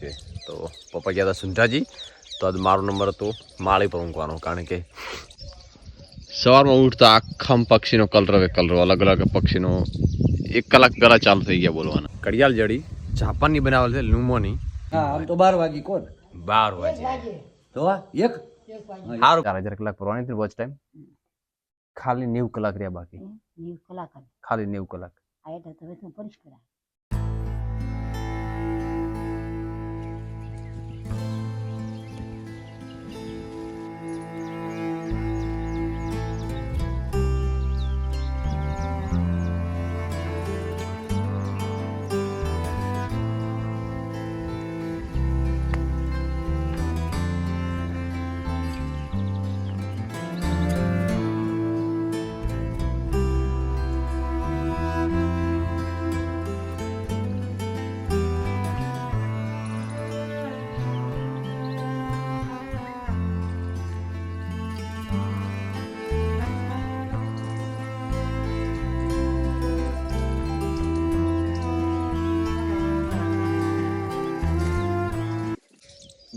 છે. તો પપ્પા ગયા હતા સુંઢાજી. તો આજ મારો નંબર હતો માળી પર ઊંઘવાનો કારણ કે સવારમાં ઉઠતા આખા પક્ષીનો કલર કલરો કલર અલગ અલગ પક્ષીનો એક કલાક પહેલાં ચાલુ થઈ ગયા બોલવાના. કડિયાલ જડી જાપાનની બનાવેલ છે લુમોની. હા આમ તો બાર વાગી કોણ? બાર વાગે. તો એક? સારું ચાર હજાર કલાક ભરવાની હતી વોચ ટાઈમ ખાલી નેવું કલાક રહ્યા બાકી. નેવું કલાક ખાલી નેવું કલાક. આ એટલે તમે શું કરા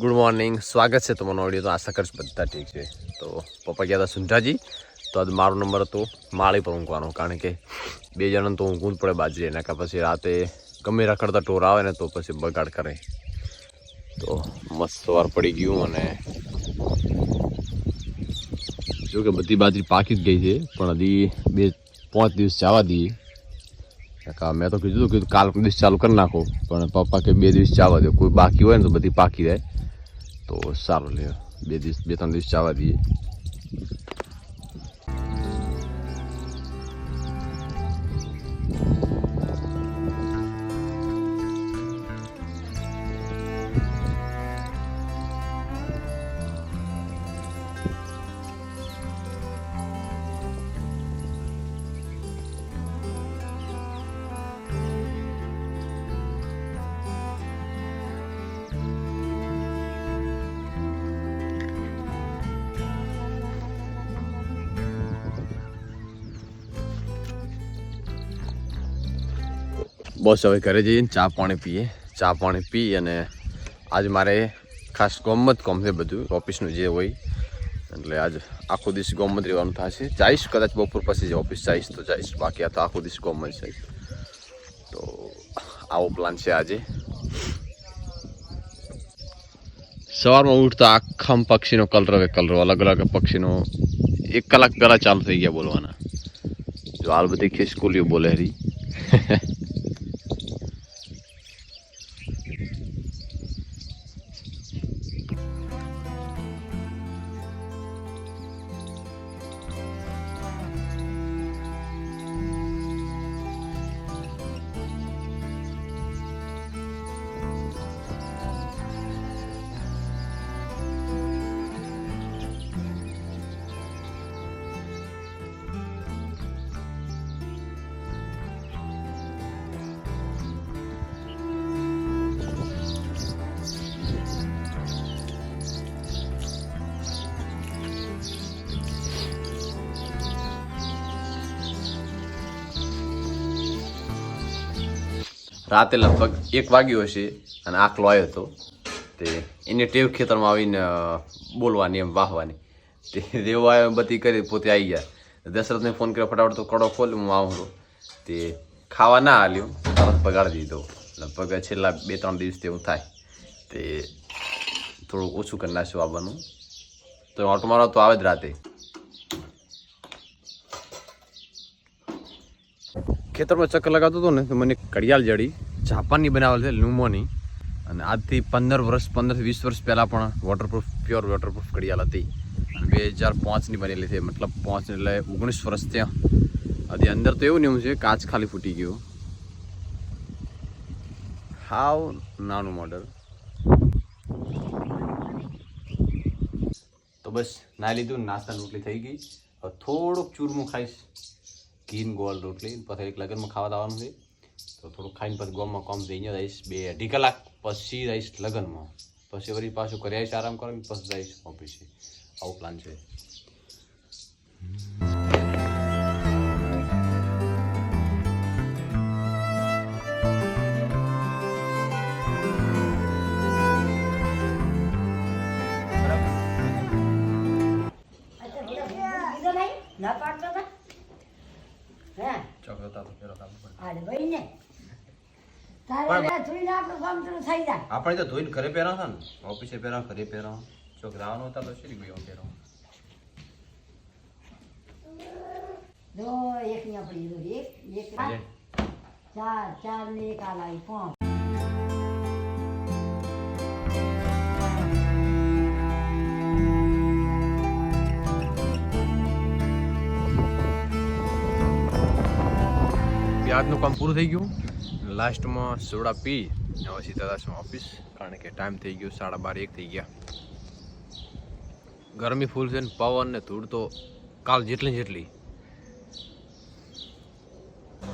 ગુડ મોર્નિંગ સ્વાગત છે તમારો ઓડિયો તો આશા કરશ બધા ઠીક છે. તો પપ્પા ગયા હતા સુંઢાજી. તો આજ મારો નંબર હતો માળી પર ઊંઘવાનો, કારણ કે બે જણાને તો ઊંઘવું જ પડે બાજરી. એના કાં પછી રાતે ગમે રખડતા ટોર આવે ને તો પછી બગાડ કરે. તો મસ્ત સવાર પડી ગયું અને જો કે બધી બાજરી પાકી જ ગઈ છે, પણ હજી બે પાંચ દિવસ જવા દઈએ. મેં તો કીધું હતું કે કાલ દિવસ ચાલુ કરી નાખો, પણ પપ્પા કે બે દિવસ ચાવા દો. કોઈ બાકી હોય ને તો બધી પાકી જાય. તો સારું લે બે દિવસ બે ત્રણ દિવસ જવા દઈએ. બસ હવે ઘરે જઈએ ચા પાણી પીએ. ચા પાણી પી અને આજ મારે ખાસ ગમત કોમ છે બધું, ઓફિસનું જે હોય. એટલે આજ આખો દિવસ ગમત રહેવાનું થશે. જઈશ કદાચ બપોર પછી જ ઓફિસ જઈશ તો જઈશ. બાકી આ તો આખો દિવસ ગમત જઈશ તો આવો પ્લાન છે આજે. સવારમાં ઉઠતા આખા પક્ષીનો કલર હવે કલરો, અલગ અલગ પક્ષીનો. એક કલાક પહેલાં ચાલુ થઈ ગયા બોલવાના. જો હાલ બધી ખિસકોલીઓ બોલે હરી. રાતે લગભગ એક વાગ્યો હશે અને આખલો આવ્યો હતો. તે એને ટેવ ખેતરમાં આવીને બોલવાની એમ, વાહવાની. તે દેવો આવ્યો બધી કરી પોતે આવી ગયા. દશરથને ફોન કર્યો, ફટાફટ તો કડો ખોલ, હું આવું તે ખાવા ના આલ્યો, તરત પગાડી દીધો. લગભગ છેલ્લા બે ત્રણ દિવસ તેવું થાય. તે થોડું ઓછું કરી નાખ્યું આવવાનું. તો ઓટો મારો તો આવે જ રાતે. ખેતરમાં ચક્કર લગાવતો હતો ને, તો મને કડિયાલ જડી. જાપાનની બનાવેલ છે લુમોની. અને આજથી પંદર વર્ષ પંદરથી વીસ વર્ષ પહેલાં પણ વોટરપ્રૂફ પ્યોર વોટરપ્રૂફ કડિયાલ હતી. બે હજાર પાંચની બનેલી છે, મતલબ પાંચ એટલે ઓગણીસ વર્ષ ત્યાં હજી અંદર તો એવું ને એવું છે કાચ ખાલી ફૂટી ગયું. હાવ નાનું મોડલ તો બસ નાહી લીધું નાસ્તા રોટલી થઈ ગઈ. હવે થોડુંક ચૂરમું ખાઈશ. ઘીન ગોળ રોટલી પછી એક લગ્નમાં ખાવા દાવાનું છે. તો થોડું ખાઈને પછી ગોમમાં કોમ જઈને જઈશ, બે અઢી કલાક પછી જઈશ લગ્નમાં. પછી વળી પાછું કરી આવીશ, આરામ કરીને પછી જઈશ ઓફિસે. આવું પ્લાન છે. હળવાઈને આપણે તો ધોઈને ઘરે પહેરો છે ને. ઓફિસે પહેરો ઘરે પહેરો છોકરાઓનો હતા તો શેરી ગયો પહેરો દો એક ની આપણી એક એક ચાર ચાર ને એક આ લાવી પાંચ આજનું કામ પૂરું થઈ ગયું. લાસ્ટમાં સોડા પી, હવે સીધા દાસમાં ઓફિસ, કારણ કે ટાઈમ થઈ ગયો, સાડા બાર એક થઈ ગયા. ગરમી ફૂલ છે ને પવન ને ધૂળ તો કાલ જેટલી જેટલી.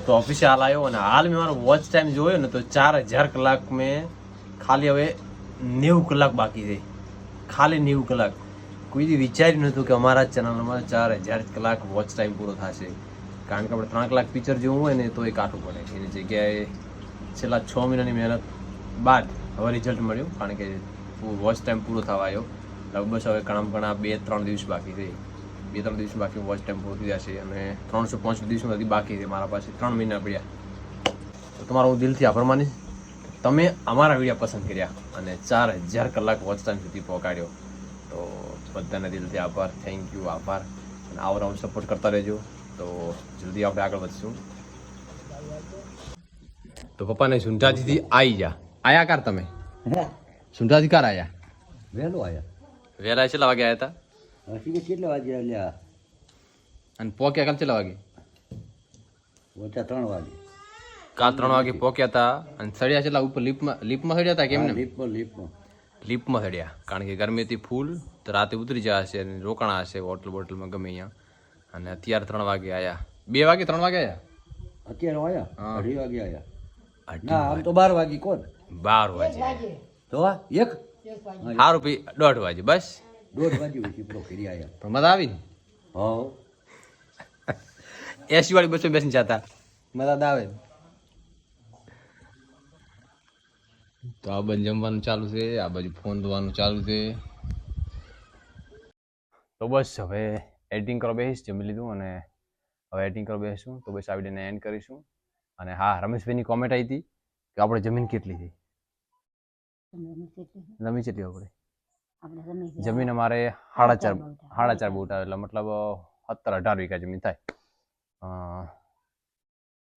તો ઓફિસે હાલ આવ્યો અને હાલ મેં મારો વોચ ટાઈમ જોયો ને તો ચાર હજાર કલાક મેં ખાલી હવે નેવું કલાક બાકી છે. ખાલી નેવું કલાક. કોઈ વિચાર્યું નહોતું કે અમારા ચેનલમાં ચાર હજાર કલાક વોચ ટાઈમ પૂરો થશે. કારણ કે આપણે ત્રણ કલાક પિક્ચર જોવું હોય ને તો એ કાઢવું પડે. એની જગ્યાએ છેલ્લા છ મહિનાની મહેનત બાદ હવે રિઝલ્ટ મળ્યું, કારણ કે વોચ ટાઈમ પૂરો થવા આવ્યો. લગભગ હવે ઘણા ઘણા બે ત્રણ દિવસ બાકી છે બે ત્રણ દિવસ બાકી વોચ ટાઈમ પૂરો થઈ જશે અને ત્રણસો પાંચ દિવસમાં હજી બાકી છે મારા પાસે ત્રણ મહિના પડ્યા. તો તમારો હું દિલથી આભાર માનીશ. તમે અમારા વીડિયો પસંદ કર્યા અને ચાર હજાર કલાક વોચ ટાઈમ સુધી પહોંચાડ્યો. તો બધાને દિલથી આભાર. થેન્ક યુ આભાર. અને આવો આવો સપોર્ટ કરતા રહેજો. તો જલ્દી આપણે આગળ વધશું. તો પપ્પાને સુંઢાજીથી આવી જા આયા કાર તમે? હે? સુંઢાજી કાર આયા? વહેલો આયા. વહેલા કેટલા વાગે આવ્યા હતા કેટલા વાગે આવ્યા અને પોક્યા કાલ કેટલા વાગે? ઓછા ત્રણ વાગે. કાલ ત્રણ વાગે પોક્યા હતા અને સડ્યા છેલ્લા ઉપર લીપમાં લીપમાં સળિયા હતા કેમ ને લીપમાં લીપમાં લીપમાં સડ્યા કારણ કે ગરમી હતી ફૂલ તો રાતે ઉતરી જશે અને રોકાણા હશે હોટલ બોટલમાં ગમે અહીંયા અને અત્યારે ત્રણ વાગે આયા. બે વાગે ત્રણ વાગે આયા? અત્યારે આયા? અઢી વાગે આયા. ના આમ તો બાર વાગી કોણ? બાર વાગે. તો આ એક? સારું પી દોઢ વાગે બસ. દોઢ વાગે પછી પ્રો કરી આયા. પણ મજા આવી ને? હા એસી વાળી બસો બેસીને જતા. મજા તો આવે. તો આ બાજુ જમવાનું ચાલુ છે આ બાજુ ફોન ધોવાનું ચાલુ છે. તો બસ હવે એડિટિંગ કરવા બેસીશ જમી લીધું અને હવે એડિટિંગ કરવા બેસીશું તો બસ આ વિડીયોને એન્ડ કરીશું. અને હા રમેશભાઈની કોમેન્ટ આવી હતી કે આપણે જમીન કેટલી થઈ છે? જમીન કેટલી આપણે. જમીન અમારે સાડા ચાર સાડા ચાર બોટ આવે. એટલે મતલબ સત્તર અઢાર વીઘા જમીન થાય.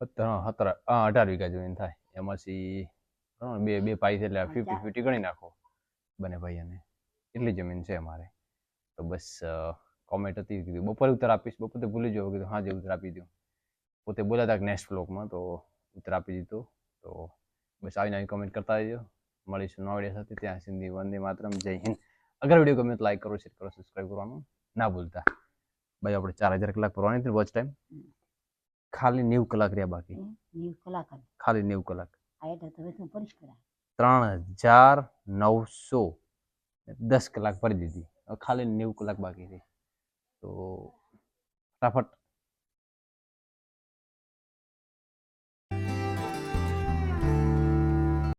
સત્તર અઢાર વીઘા જમીન થાય. એમાંથી બે બે પાઈ છે એટલે ફિફ્ટી ફિફ્ટી ગણી નાખો. બંને ભાઈ અને એટલી જમીન છે અમારે? તો બસ કોમેન્ટ હતી કીધું. બપોરે ઉત્તર આપીશ. બપોરે ભૂલી જવું કીધું હા જે ઉત્તર આપી દઉં. પોતે બોલ્યા હતા નેક્સ્ટ બ્લોગમાં તો ઉત્તર આપી દીધો. તો બસ આવીને આવી કોમેન્ટ કરતા રહેજો. મળીશું નવા વીડિયો સાથે. ત્યાં સુધી વંદે માતરમ. જય હિન્દ. અગર વીડિયો ગમે તો લાઈક કરો શેર કરો સબસ્ક્રાઈબ કરવાનું ના ભૂલતા. ભાઈ આપણે ચાર હજાર કલાક ભરવાની હતી વોચ ટાઈમ ખાલી નેવું કલાક રહ્યા બાકી. નેવું કલાક ખાલી નેવું કલાક. ત્રણ હજાર નવસો દસ કલાક ભરી દીધી. હવે ખાલી નેવું કલાક બાકી છે. તો ફટાફટ